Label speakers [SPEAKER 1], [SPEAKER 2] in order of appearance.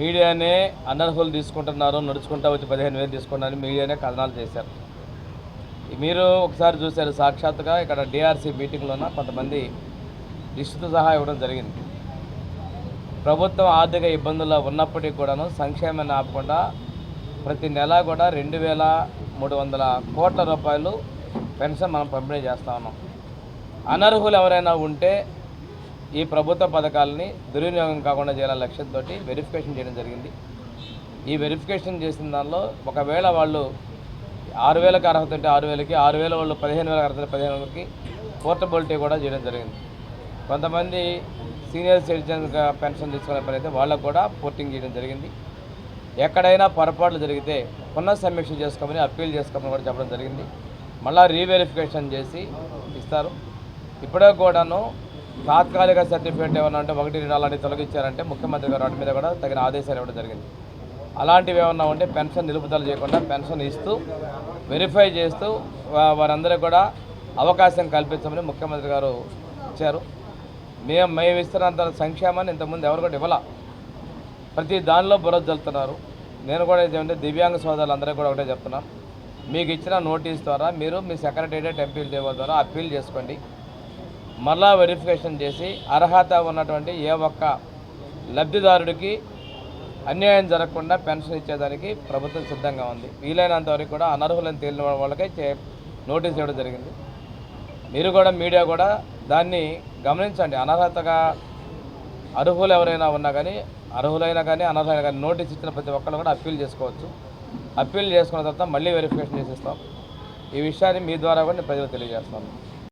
[SPEAKER 1] మీడియానే అనర్హులు తీసుకుంటున్నారు నడుచుకుంటా వచ్చి పదిహేను వేలు తీసుకున్నారని మీడియానే కథనాలు చేశారు. మీరు ఒకసారి చూశారు సాక్షాత్తుగా ఇక్కడ డిఆర్సీ మీటింగ్లోన కొంతమంది లిస్టుతో సహా ఇవ్వడం జరిగింది. ప్రభుత్వం ఆర్థిక ఇబ్బందుల్లో ఉన్నప్పటికీ కూడాను సంక్షేమాన్ని ఆపకుండా ప్రతి నెల కూడా రెండు వేల మూడు వందల కోట్ల రూపాయలు పెన్షన్ మనం పంపిణీ చేస్తా ఉన్నాం. అనర్హులు ఎవరైనా ఉంటే ఈ ప్రభుత్వ పథకాలని దుర్వినియోగం కాకుండా చేయాలనే లక్ష్యంతో వెరిఫికేషన్ చేయడం జరిగింది. ఈ వెరిఫికేషన్ చేసిన దానిలో ఒకవేళ వాళ్ళు ఆరు వేలకు అర్హత ఉంటే ఆరు వేలకి ఆరు వేల వాళ్ళు పదిహేను వేలకు అర్హత పదిహేను వేలకి పోర్టబిలిటీ కూడా చేయడం జరిగింది. కొంతమంది సీనియర్ సిటిజన్గా పెన్షన్ తీసుకునే పని అయితే వాళ్ళకు కూడా పోర్టింగ్ చేయడం జరిగింది. ఎక్కడైనా పొరపాట్లు జరిగితే పునఃసమీక్ష చేసుకోమని అప్పీల్ చేసుకోమని కూడా చెప్పడం జరిగింది. మళ్ళీ రీవెరిఫికేషన్ చేసి ఇస్తారు. ఇప్పుడే కూడాను తాత్కాలిక సర్టిఫికేట్ ఏమన్నా అంటే ఒకటి రెండు అలాంటివి తొలగించారంటే ముఖ్యమంత్రి గారు వాటి మీద కూడా తగిన ఆదేశాలు ఇవ్వడం జరిగింది. అలాంటివి ఏమన్నా ఉంటే పెన్షన్ నిలుపుదల చేయకుండా పెన్షన్ ఇస్తూ వెరిఫై చేస్తూ వా- వారందరికీ కూడా అవకాశం కల్పించమని ముఖ్యమంత్రి గారు ఇచ్చారు. మేము మేము ఇస్తున్నంత సంక్షేమాన్ని ఇంతకుముందు ఎవరు కూడా ఇవ్వాల. ప్రతి దానిలో బురద జల్లుతున్నారు. నేను కూడా ఏమంటే దివ్యాంగ సోదరులందరూ కూడా ఒకటే చెప్తున్నాను మీకు ఇచ్చిన నోటీస్ ద్వారా మీరు మీ సెక్రటేరియట్ ఎంపీలు చేయడం ద్వారా అప్పీల్ చేసుకోండి. మరలా వెరిఫికేషన్ చేసి అర్హత ఉన్నటువంటి ఏ ఒక్క లబ్ధిదారుడికి అన్యాయం జరగకుండా పెన్షన్ ఇచ్చేదానికి ప్రభుత్వం సిద్ధంగా ఉంది. వీలైనంత వరకు కూడా అనర్హులను తేలిన వాళ్ళకే చే నోటీస్ ఇవ్వడం జరిగింది. మీరు కూడా మీడియా కూడా దాన్ని గమనించండి. అనర్హతగా అర్హులు ఎవరైనా ఉన్నా కానీ అర్హులైనా కానీ అనర్హులైనా కానీ నోటీస్ ఇచ్చిన ప్రతి ఒక్కరు కూడా అప్పీల్ చేసుకోవచ్చు. అప్పీల్ చేసుకున్న తర్వాత మళ్ళీ వెరిఫికేషన్ చేసిస్తాం. ఈ విషయాన్ని మీ ద్వారా కూడా నేను ప్రజలకు తెలియజేస్తాను.